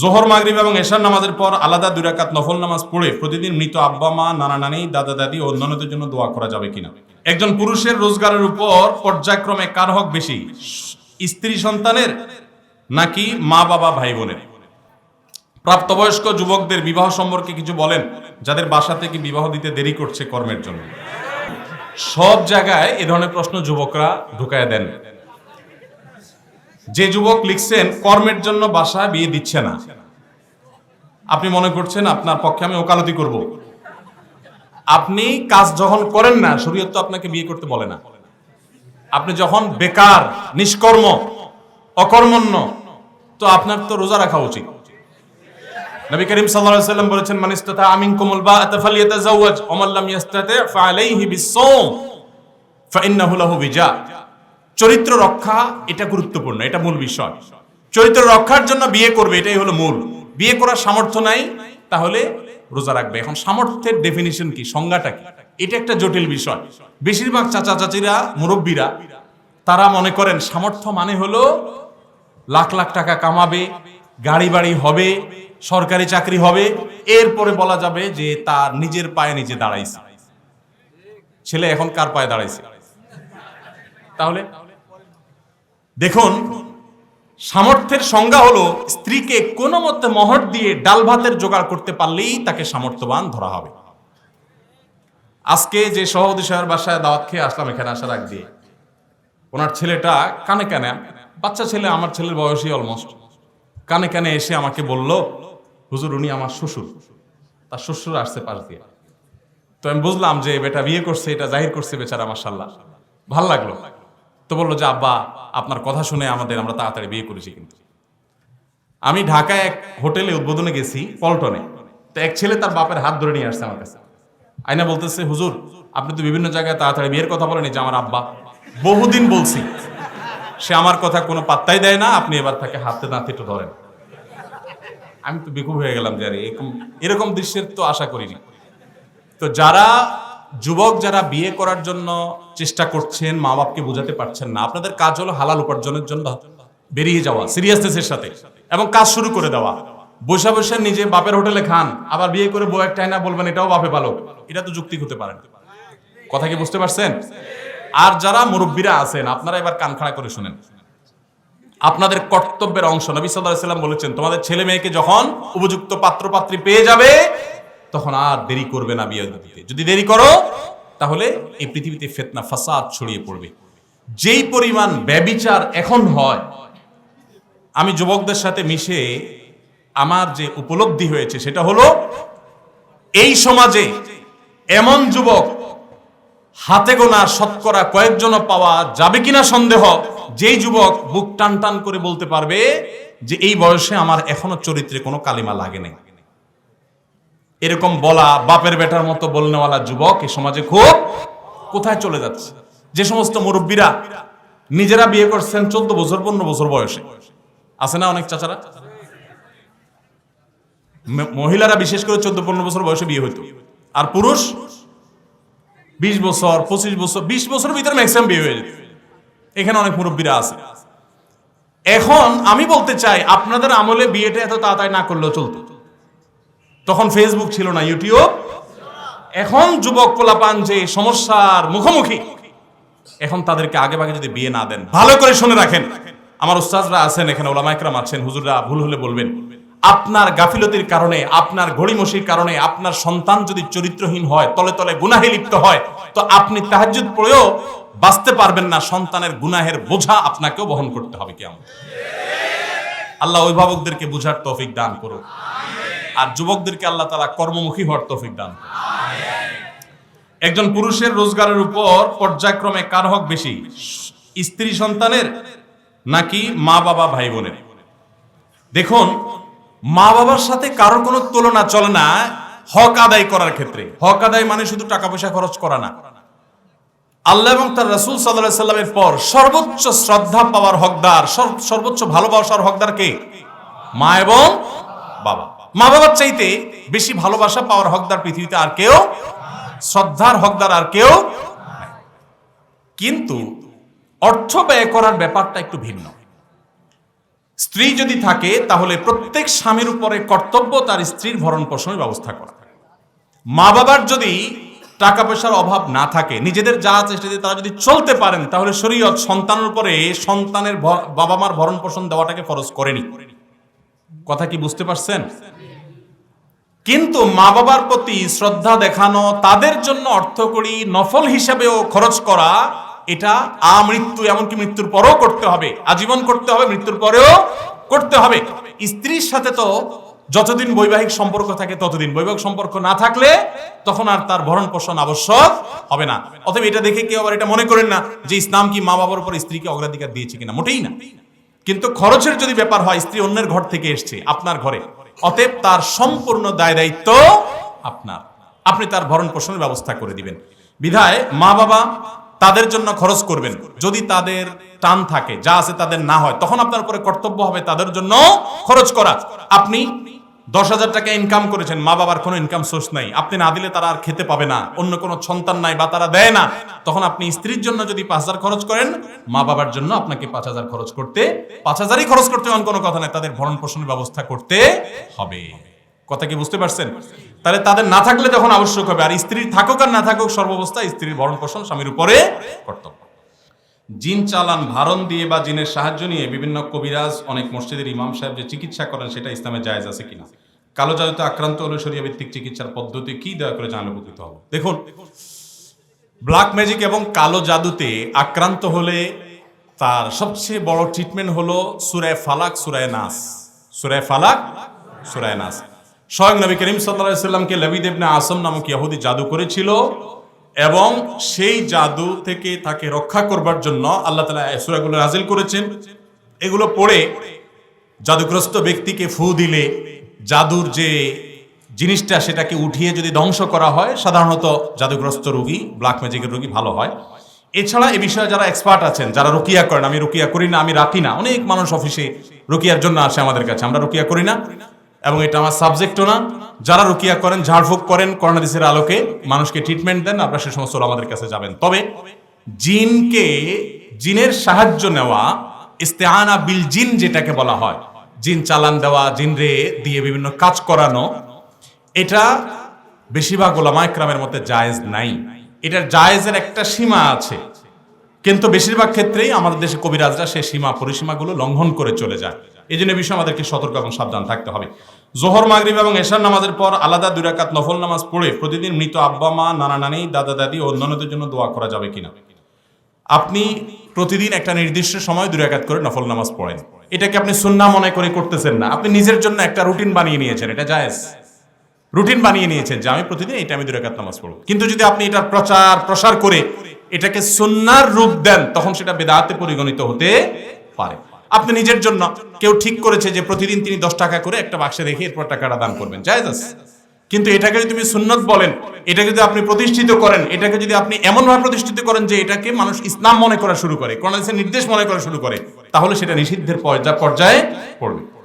জোহর, মাগরিব এবং এশার নামাজের পর আলাদা দুই রাকাত নফল নামাজ পড়ে প্রতিদিন মৃত আব্বা, মা, নানা, নানি, দাদা, দাদি ও অন্যান্যদের জন্য দোয়া করা যাবে কিনা। একজন পুরুষের রোজগারের উপর পর্যায়ক্রমে কার হক বেশি? স্ত্রী সন্তানের নাকি মা বাবা ভাই বোনের? প্রাপ্তবয়স্ক যুবকদের বিবাহ সম্পর্কে কিছু বলেন, যাদের বাসা থেকে বিবাহ দিতে দেরি করছে কর্মের জন্য। সব জায়গায় এ ধরনের প্রশ্ন যুবকরা ঢুকায় দেন। যে যুবক লিখছেন, কর্মের জন্য বাসা বিয়ে দিচ্ছে না। আপনি মনে করছেন, আপনার পক্ষে আমি ওকালতি করব। আপনি কাজ যখন করেন না, শরীয়ত তো আপনাকে বিয়ে করতে বলে না। আপনি যখন বেকার, নিষ্কর্ম, অকর্মণ্য, তো আপনার তো রোজা রাখা উচিত। নবী করিম সাল্লাল্লাহু ওয়াসাল্লাম বলেছেন, মান ইসতাতা আমিনকুমুল বাআতা ফালিয়াতাজাওয়াজ, ওয়া মান লাম ইয়াস্তাতি ফাআলাইহি বিস-সাওম ফাইন্নাহু লাহু বিজা। চরিত্র রক্ষা, এটা গুরুত্বপূর্ণ, এটা মূল বিষয়। চরিত্র রক্ষার জন্য বিয়ে করবে, এটাই হলো মূল। বিয়ে করার সামর্থ্য নাই, তাহলে রোজা রাখবে। এখন সামর্থ্যের ডেফিনিশন কি, সংজ্ঞাটা কি? এটা একটা জটিল বিষয়। বেশিরভাগ চাচা চাচিরা মুরব্বীরা, তারা মনে করেন সামর্থ্য মানে হলো লাখ লাখ টাকা কামাবে, গাড়ি বাড়ি হবে, সরকারি চাকরি হবে, এরপরে বলা যাবে যে তার নিজের পায়ে নিজে দাঁড়াইছে। ছেলে এখন কার পায়ে দাঁড়াইছে? তাহলে দেখুন, সামর্থ্যের সংজ্ঞা হলো স্ত্রীকে কোনো মতে মহর দিয়ে ডাল ভাতের জোগাড় করতে পারলেই তাকে সামর্থ্যবান ধরা হবে। আজকে যে সভাপতি সাহেবের বাসায় দাওয়াত খেয়ে আসলাম, এখানে আসার আগ দিয়ে। ওনার ছেলেটা কানে কানে, বাচ্চা ছেলে, আমার ছেলের বয়সই অলমোস্ট কানে কানে এসে আমাকে বলল, হুজুর, উনি আমার শ্বশুর। তার শ্বশুর আসছে পাশ দিয়ে। তো আমি বুঝলাম যে বেটা বিয়ে করছে, এটা জাহির করছে বেচারা মাসাল্লাহ ভালো লাগল। তো বলল যে, আব্বা, আপনার কথা শুনে আমাদের আমরা তাড়াতাড়ি বিয়ে করেছি কিন্তু। আমি ঢাকায় এক হোটেলে উদ্বোধনে গেছি, পল্টনে। তো এক ছেলে তার বাপের হাত ধরে নিয়ে আসছে আমার কাছে। আইনা বলতেছে, হুজুর, আপনি তো বিভিন্ন জায়গায় তাড়াতাড়ি বিয়ের কথা বলেন যে আমার আব্বা। বহুদিন বলছি, সে আমার কথা কোনো পাত্তাই দেয় না, আপনি এবার তাকে হাতে নাতে একটু ধরেন। আমি তো বেকুব হয়ে গেলাম যে, আরে, এরকম এরকম দৃশ্যের তো আশা করিনি। তো যারা যুবক যারা বিয়ে করার জন্য চেষ্টা করছেন মা বাপকে বোঝাতে পারছেন না। আপনাদের কাজ হলো হালাল উপার্জনের জন্য বেরিয়ে যাওয়া সিরিয়াসনেসের সাথে এবং কাজ শুরু করে দেওয়া। বসে বসে নিজে বাপের হোটেলে খান, আবার বিয়ে করে বউ একটা না বলবেন, এটাও বাপে ভালো। এটা তো যুক্তি হতে পারে কথা কি বুঝতে পারছেন? আর যারা মুরব্বীরা আছেন, আপনারা এবার কান খাড়া করে শুনেন। আপনাদের কর্তব্যের অংশ, নবী আলাইহি সাল্লাম বলেছেন, তোমাদের ছেলে মেয়েকে যখন উপযুক্ত পাত্র পাত্রী পেয়ে যাবে তখন আর দেরি করবে না বিয়ে দিতে। যদি দেরি করো, তাহলে এই পৃথিবীতে ফেতনা, ফাসাদ ছড়িয়ে পড়বে। যেই পরিমাণ ব্যবিচার এখন হয়, আমি যুবকদের সাথে মিশে আমার যে উপলব্ধি হয়েছে, সেটা হলো, এই সমাজে এমন যুবক হাতে গোনা, শতকরা কয়েকজন পাওয়া যাবে কিনা সন্দেহ, যেই যুবক বুক টান টান করে বলতে পারবে যে, এই বয়সে আমার এখনও চরিত্রে কোনো কালিমা লাগে নাই। এরকম বলা বাপের বেটার মতো বলনেওয়ালা যুবক এই সমাজে খুব কোথায় চলে যাচ্ছে? যে সমস্ত মুরব্বীরা নিজেরা বিয়ে করছেন চোদ্দ বছর, পনেরো বছর বয়সে। আছে না অনেক চাচারা? মহিলারা বিশেষ করে চোদ্দ, পনেরো বছর বয়সে বিয়ে হইতো। আর পুরুষ বিশ বছর, পঁচিশ বছর, বিশ বছর ভিতরে ম্যাক্সিমাম বিয়ে হয়ে যেত। এখানে অনেক মুরব্বীরা আছে। এখন আমি বলতে চাই, আপনাদের আমলে বিয়েটা এত তাড়াতাড়ি না করলেও চলতো। তখন ফেসবুক ছিল না ইউটিউব এখন যুবক পোলাপান যে সমস্যার মুখোমুখি, এখন তাদেরকে আগে ভাগে যদি বিয়ে না দেন, ভালো করে শুনে রাখেন। আমার উস্তাজরা আছেন, এখানে ওলামাইকরাম আছেন, হুজুররা ভুল হলে বলবেন। আপনার গাফিলতির কারণে, আপনার ঘড়িমসির কারণে, আপনার সন্তান যদি চরিত্রহীন হয়, তলে তলে গুনাহে লিপ্ত হয়, তো আপনি তাহাজ্জুদ পড়েও বাঁচতে পারবেন না, সন্তানের গুনাহের বোঝা আপনাকেও বহন করতে হবে কেমন আল্লাহ অভিভাবকদেরকে বুঝার তৌফিক দান করুন আর যুবকদেরকে আল্লাহ তালা কর্মমুখী হওয়ার তৌফিক দান একজন পুরুষের রোজগারের উপর পর্যায়ক্রমে কার হক বেশি? স্ত্রী সন্তানের নাকি মা বাবা ভাই বোনের দেখুন, মা বাবার সাথে কারোর কোনো তুলনা চলে না হক আদায় করার ক্ষেত্রে। হক আদায় মানে শুধু টাকা পয়সা খরচ করা না। আল্লাহ এবং তার রাসূল আলাইহি সাল্লামের পর সর্বোচ্চ শ্রদ্ধা পাওয়ার হকদার সর্বোচ্চ ভালোবাসার হকদার কে? মা এবং বাবা। মা বাবার চাইতে বেশি ভালোবাসা পাওয়ার হকদার পৃথিবীতে আর কেউ শ্রদ্ধার হকদার আর কেউ কিন্তু অর্থ ব্যয় করার ব্যাপারটা একটু ভিন্ন। স্ত্রী যদি থাকে, তাহলে প্রত্যেক স্বামীর উপরে কর্তব্য তার স্ত্রীর ভরণ পোষণের ব্যবস্থা করা। মা বাবার যদি টাকা পয়সার অভাব না থাকে, নিজেদের যা চেষ্টা দিয়ে তারা যদি চলতে পারেন, তাহলে শরীয়ত সন্তানের উপরে সন্তানের বাবা মার ভরণ পোষণ দেওয়াটাকে ফরজ করেনি। কথা কি বুঝতে পারছেন? কিন্তু মা বাবার প্রতি শ্রদ্ধা দেখানো, তাদের জন্য অর্থকরী নফল হিসাবেও খরচ করা, এটা আমৃত্যু, এমনকি মৃত্যুর পরেও করতে হবে। আজীবন করতে হবে, মৃত্যুর পরেও করতে হবে। স্ত্রীর সাথে তো যতদিন বৈবাহিক সম্পর্ক থাকে, ততদিন বৈবাহিক সম্পর্ক না থাকলে তখন আর তার ভরণ পোষণ আবশ্যক হবে না। অতএব এটা দেখে কেউ আবার এটা মনে করেন না যে ইসলাম কি মা বাবার উপর স্ত্রীকে অগ্রাধিকার দিয়েছে কিনা? মোটেই না। কিন্তু খরচের যদি ব্যাপার হয়, স্ত্রী অন্যের ঘর থেকে এসছে, আপনার ঘরে। অতএব তার সম্পূর্ণ দায় দায়িত্ব আপনার। আপনি তার ভরণ পোষণের ব্যবস্থা করে দিবেন। বিধায় মা বাবা তাদের জন্য খরচ করবেন। যদি তাদের টান থাকে, যা আছে তাদের না হয়, তখন আপনার উপরে কর্তব্য হবে তাদের জন্য খরচ করা। আপনি দশ হাজার টাকা ইনকাম করেছেন, মা বাবার কোনো ইনকাম সোর্স নাই। আপনি না দিলে তারা আর খেতে পাবে না, অন্য কোনো সন্তান নাই বা তারা দেয় না। তখন আপনি স্ত্রীর জন্য যদি পাঁচ হাজার খরচ করেন, মা বাবার জন্য আপনাকে পাঁচ হাজার খরচ করতে, পাঁচ হাজারই খরচ করতে এমন কোনো কথা নাই। তাদের ভরণ পোষণের ব্যবস্থা করতে হবে। কথা কি বুঝতে পারছেন? তাহলে তাদের না থাকলে তখন আবশ্যক হবে। আর স্ত্রীর থাকুক আর না থাকুক সর্বাবস্থায় স্ত্রীর ভরণ পোষণ স্বামীর উপরে কর্তব্য। জিন চালান ভারণ দিয়ে বা জিনের সাহায্য নিয়ে বিভিন্ন কবিরাজ, অনেক মসজিদের ইমাম সাহেব যে চিকিৎসা করেন, সেটা ইসলামে জায়েজ আছে কিনা? কালো জাদুতে আক্রান্ত হলে শরিয়া ভিত্তিক চিকিৎসার পদ্ধতি কি? দয়া করে জানলে উপকৃত হব। দেখুন, ব্ল্যাক ম্যাজিক এবং কালো জাদুতে আক্রান্ত হলে তার সবচেয়ে বড় ট্রিটমেন্ট হলো সুরায় ফালাক, সুরায় নাস। সুরায় ফালাক, সুরায় নাস। স্বয়ং নবী করিম সাল্লাহ সাল্লামকে লবিদ ইবনে আসম নামক ইহুদি জাদু করেছিল। এবং সেই জাদু থেকে তাকে রক্ষা করবার জন্য আল্লাহ তালা সুরাগুলো নাজিল করেছেন। এগুলো পড়ে জাদুগ্রস্ত ব্যক্তিকে ফু দিলে জাদুর যে জিনিসটা সেটাকে উঠিয়ে যদি ধ্বংস করা হয়, সাধারণত জাদুগ্রস্ত রোগী ব্ল্যাক ম্যাজিকের রোগী ভালো হয়। এছাড়া এ বিষয়ে যারা এক্সপার্ট আছেন, যারা রুকিয়া করেন, আমি রুকিয়া করি না, আমি রাখি না, অনেক মানুষ অফিসে রুকিয়ার জন্য আসে আমাদের কাছে, আমরা রুকিয়া করি না। এবং এটা আমার সাবজেক্টও না। যারা রুকিয়া করেন, ঝাড়ফুঁক করেন করোনাদিসের আলোকে মানুষকে ট্রিটমেন্ট দেন, আপনারা সে সমস্ত আমাদের কাছে যাবেন। তবে জিনকে, জিনের সাহায্য নেওয়া, ইস্তেআনা বিল জিন যেটাকে বলা হয়, জিন চালান দেওয়া জিনরে দিয়ে বিভিন্ন কাজ করানো, এটা বেশিরভাগ ওলামা একরামের মধ্যে জায়েজ নাই। এটার জায়েজের একটা সীমা আছে। কিন্তু বেশিরভাগ ক্ষেত্রেই আমাদের দেশে কবিরাজরা সেই সীমা পরিসীমাগুলো লঙ্ঘন করে চলে যায়। এই জন্য বিষয়ে আমাদেরকে সতর্ক এবং সাবধান থাকতে হবে। জোহর, মাগরিব এবং এশার নামাজের পর আলাদা দুই রাকাত নফল নামাজ পড়ে প্রতিদিন মৃত আব্বা, মা, নানা নানি, দাদা, দাদি ও অন্যান্যদের জন্য দোয়া করা যাবে কিনা? আপনি প্রতিদিন একটা নির্দিষ্ট সময় দুই রাকাত করে নফল নামাজ পড়েন। এটাকে আপনি সুন্না মনে করে করতেছেন না। আপনি নিজের জন্য একটা রুটিন বানিয়ে নিয়েছেন, এটা জায়েজ। রুটিন বানিয়ে নিয়েছেন যে আমি প্রতিদিন এই টাইমে দুই রাকাত নামাজ পড়ব। কিন্তু যদি আপনি এটার প্রচার, প্রসার করে এটাকে সুন্নার রূপ দেন, তখন সেটা বেদাতে পরিগণিত হতে পারে। আপনি নিজের জন্য কেউ ঠিক করেছে যে প্রতিদিন তিনি দশ টাকা করে একটা বাক্সে রেখে এরপর টাকাটা দান করবেন। জায়েজ আছে। কিন্তু এটাকে যদি তুমি সুন্নত বলেন, এটাকে যদি আপনি প্রতিষ্ঠিত করেন, এটাকে যদি আপনি এমনভাবে প্রতিষ্ঠিত করেন যে এটাকে মানুষ ইসলাম মনে করা শুরু করে, কোরআন নির্দেশ মনে করা শুরু করে, তাহলে সেটা নিষিদ্ধের পর্যায়ে পড়বে।